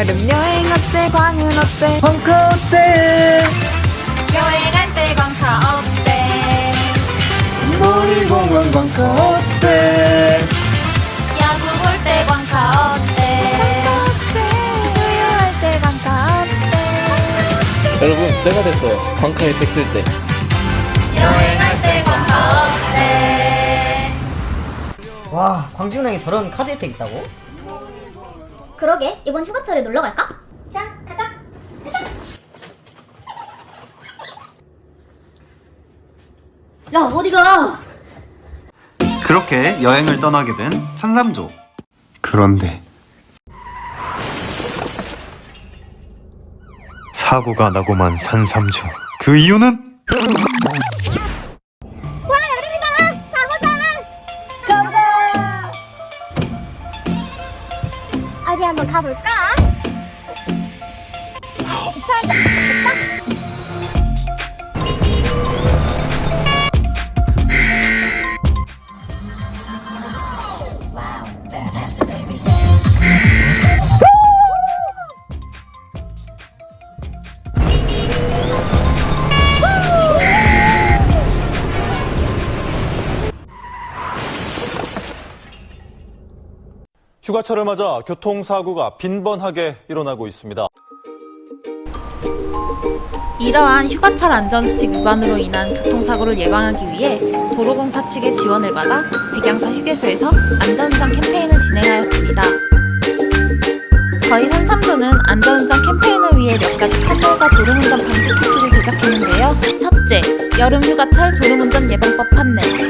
여름 여행 어때 광은 어때 벙커 어때 여행할 때 광카 어때? 놀이공원 벙커 어때 야구 볼 때 광카 어때? 주유할 때 광카 어때 여러분 때가 됐어요 광카 혜택 쓸 때 여행할 때 광카 어때? 와 광주은행에 저런 카드 혜택 있다고? 그러게 이번 휴가철에 놀러 갈까? 자 가자 야 어디가 그렇게 여행을 떠나게 된 산삼조. 그런데 사고가 나고만 산삼조. 그 이유는 휴가철을 맞아 교통사고가 빈번하게 일어나고 있습니다. 이러한 휴가철 안전수칙 위반으로 인한 교통사고를 예방하기 위해 도로공사 측의 지원을 받아 백양사 휴게소에서 안전운전 캠페인을 진행하였습니다. 저희 산삼조는 안전운전 캠페인을 위해 몇 가지 판넬과 졸음운전 방지 키트를 제작했는데요. 첫째, 여름 휴가철 졸음운전 예방법 판넬.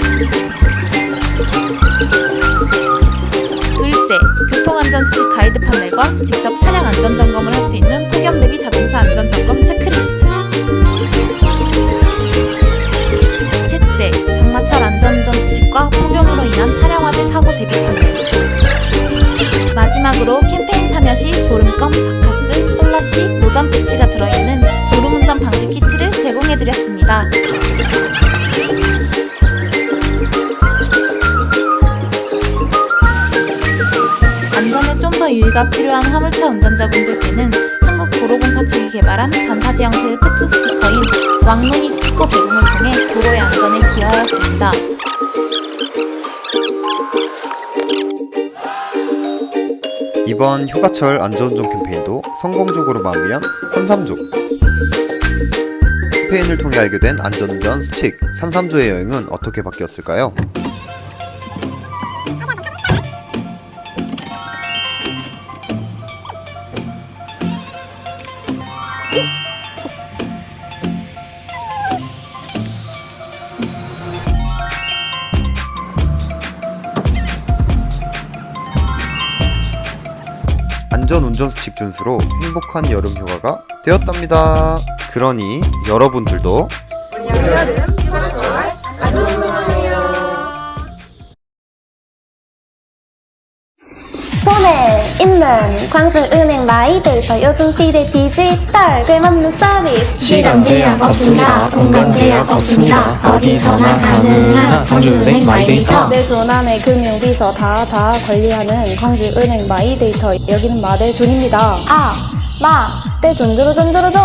교통안전수칙 가이드 판넬과 직접 차량 안전 점검을 할 수 있는 폭염 대비 자동차 안전 점검 체크리스트. 셋째, 장마철 안전 운전 수칙과 폭염으로 인한 차량 화재 사고 대비 판넬. 마지막으로 캠페인 참여 시 졸음껌, 바카스, 솔라시, 노전 패치가 들어있는 졸음 운전 방지 키트를 제공해드렸습니다. 유의가 필요한 화물차 운전자분들께는 한국도로공사 측이 개발한 반사지 형태의 특수 스티커인 왕눈이 스티커 제공을 통해 도로의 안전에 기여하였습니다. 이번 휴가철 안전운전 캠페인도 성공적으로 마무리한 산삼조. 캠페인을 통해 알게 된 안전운전 수칙 산삼조의 여행은 어떻게 바뀌었을까요? 안전운전 수칙 준수로 행복한 여름 휴가가 되었답니다. 그러니 여러분들도 폰에 있는 광주 은행 마이데이터 요즘 시대 디지털 꽤 맞는 서비스 시간 제약 없습니다. 공간 제약 없습니다. 어디서나 가능한 광주은행 마이데이터. 내 손안에 금융비서 다 다 관리하는 광주은행 마이데이터 여기는 마대존입니다 아, 마, 때 존조로 존조로 존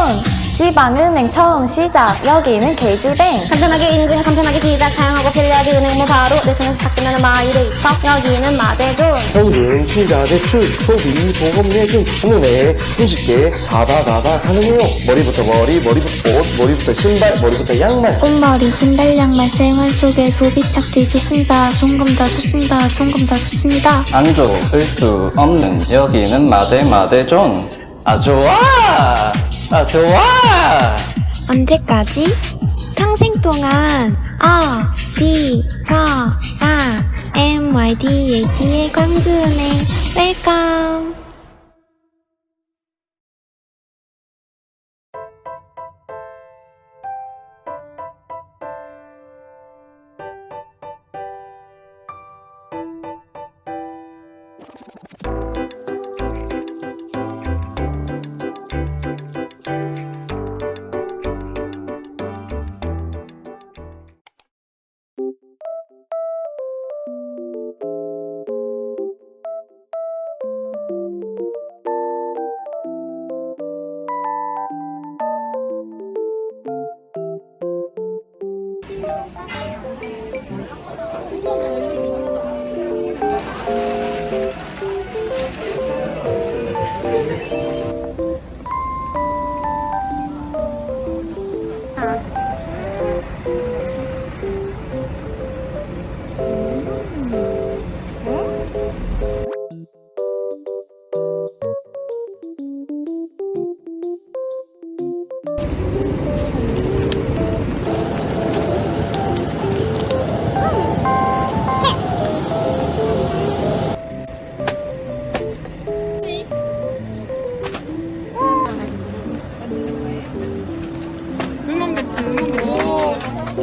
지방은행 처음 시작. 여기는 KG뱅. 간편하게 인증 간편하게 시작. 다양하고 편리하게 은행모 바로 내 손에서 딱 끝나는 마이데이터 여기는 마대존 평균 투자 대출 소비 보험 예금 한눈에 손쉽게 다다다다 가능해요. 머리부터 머리 머리부터 옷 머리부터 신발 머리부터 양말. 꽃머리 신발 양말 생활 속에 소비착들이 좋습니다. 조금 더 좋습니다. 조금 더 좋습니다. 안 좋을 수 없는 여기는 마대 마대존. 아 좋아 아 좋아! 언제까지? 평생 동안. 어, 디, 서, 아, MYDAT의 광주은행. 웰컴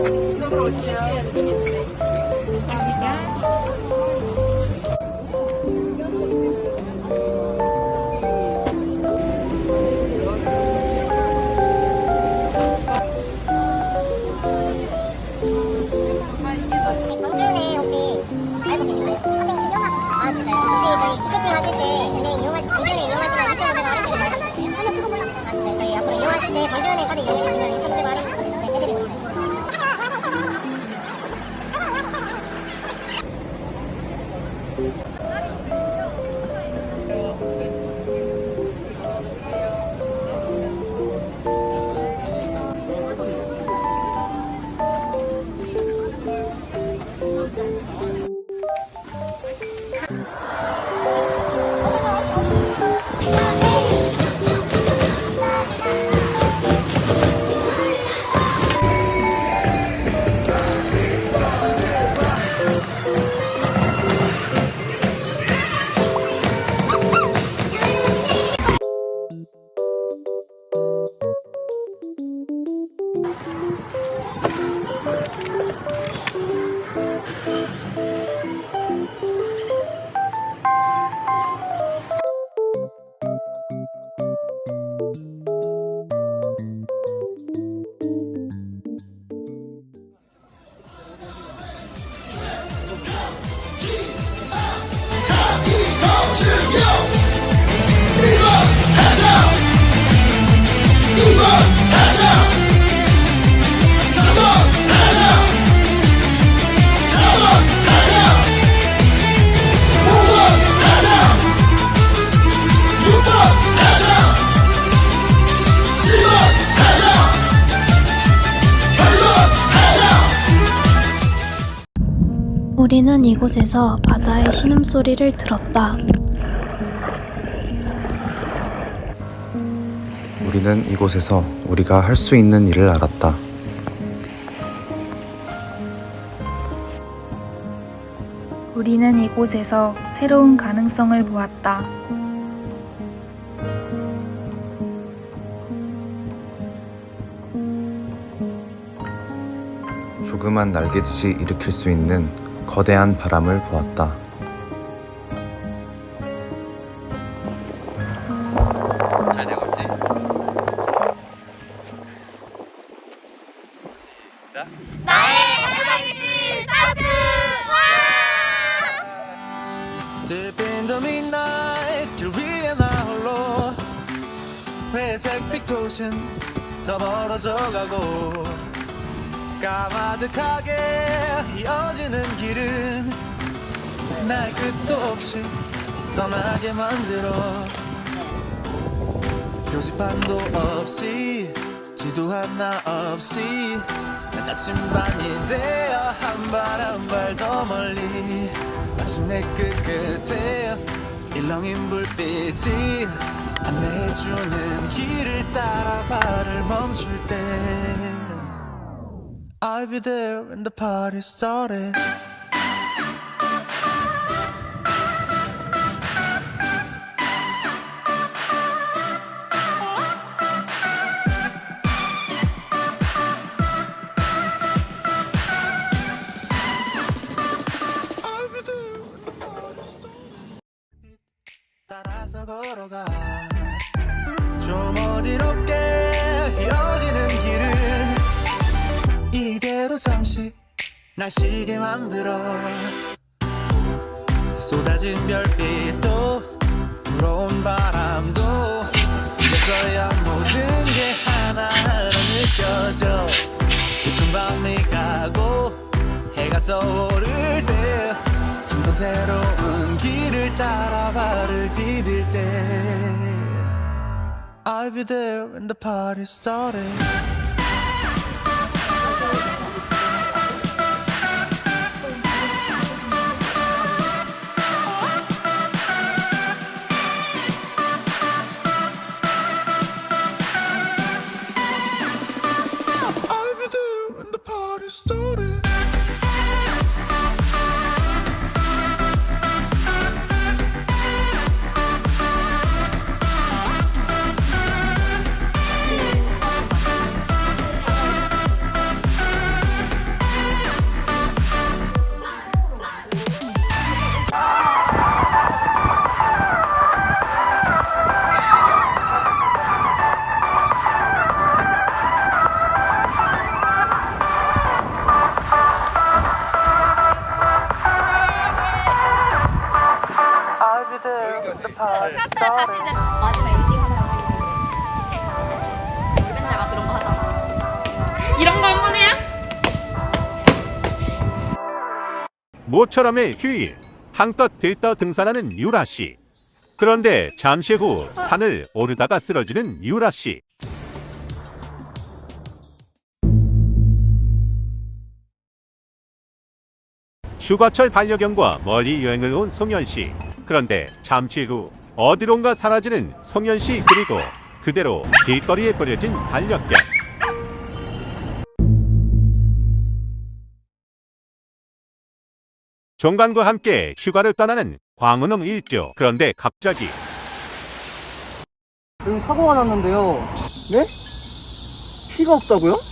이쪽으로 오시죠. 감사합니다. 우리는 이곳에서 바다의 신음소리를 들었다. 우리는 이곳에서 우리가 할 수 있는 일을 알았다. 우리는 이곳에서 새로운 가능성을 보았다. 조그만 날개짓이 일으킬 수 있는 거대한 바람을 보았다. 지도 하나 없이 난 나침반이 되어 한발한 발 더 멀리 마침내 끝끝에 일렁인 불빛이 안내해주는 길을 따라 발을 멈출 때 I'll be there when the party started 따라서 걸어가. 좀 어지럽게 이어지는 길은 이대로 잠시 날 쉬게 만들어. 쏟아진 별빛도 불어온 바람도 이제서야 모든 게 하나하나 느껴져. 깊은 밤이 가고 해가 떠오를 때 새로운 길을 따라 발을 디딜 때 I'll be there when the party started when the party started 모처럼의 휴일 한껏 들떠 등산하는 유라 씨. 그런데 잠시 후 산을 오르다가 쓰러지는 유라 씨. 휴가철 반려견과 멀리 여행을 온 송현 씨. 그런데 잠시 후 어디론가 사라지는 송현 씨 그리고 그대로 길거리에 버려진 반려견. 종간과 함께 휴가를 떠나는 광운홍 일조. 그런데 갑자기 여기 사고가 났는데요. 네? 피가 없다고요?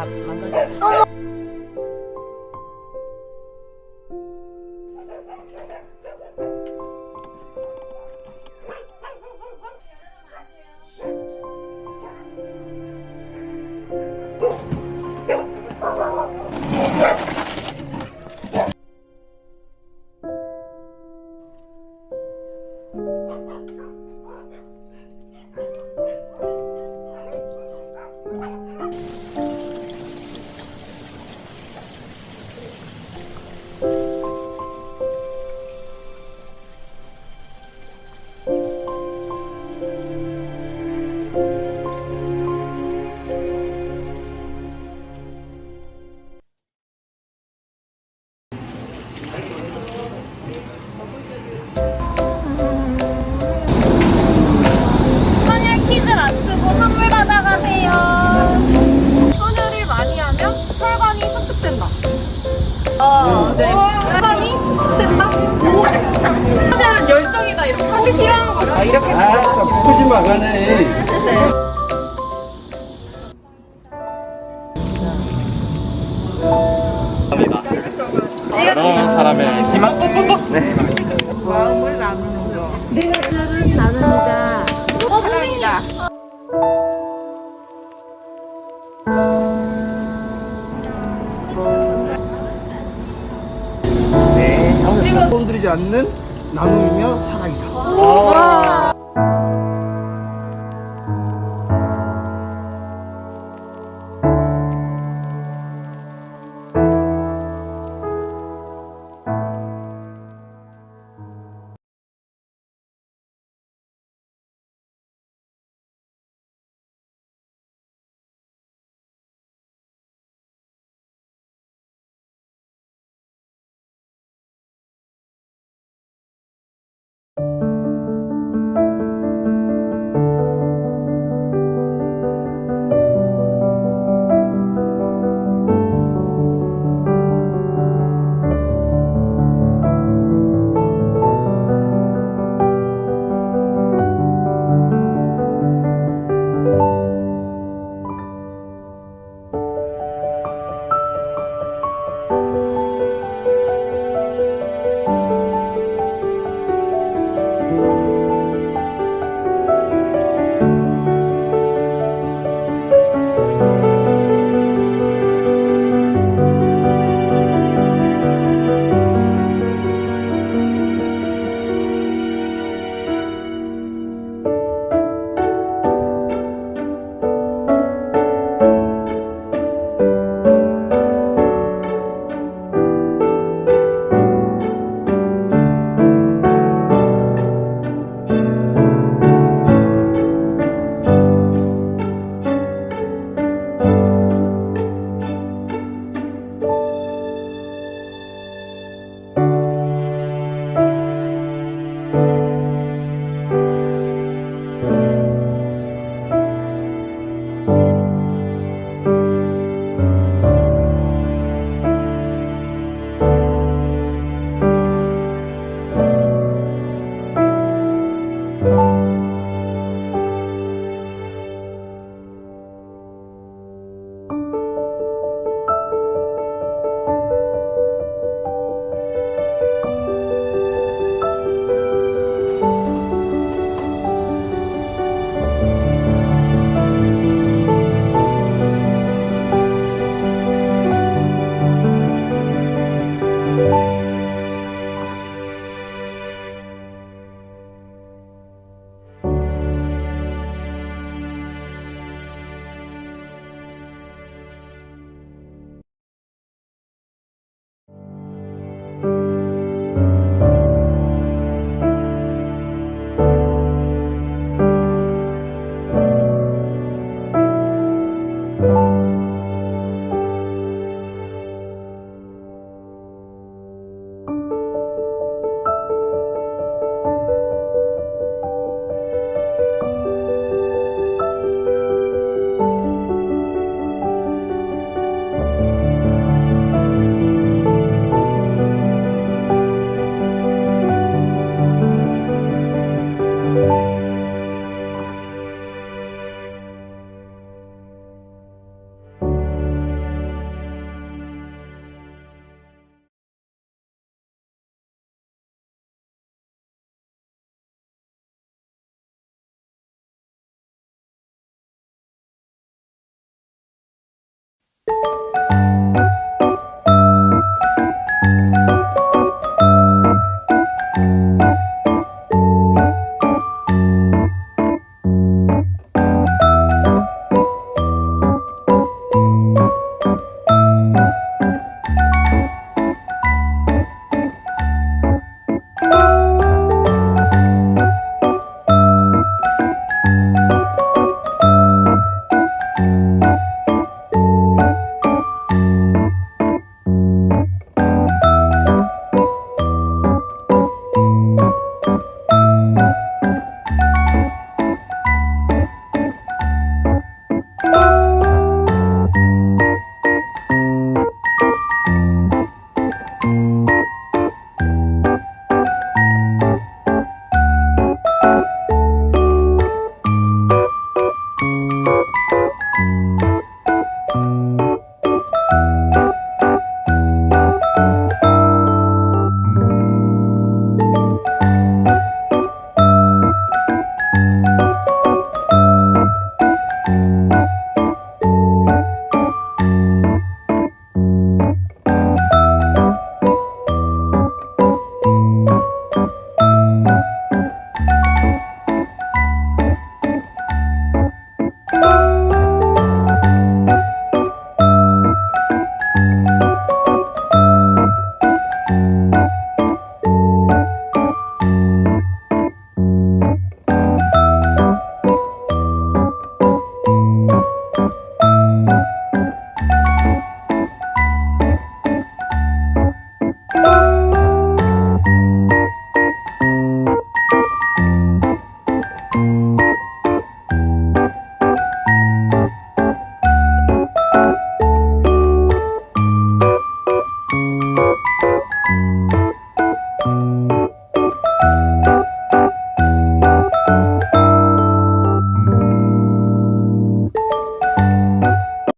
have manganese. 이렇게 하기 필요한 거죠 아, 이렇게 푸지 마 가네.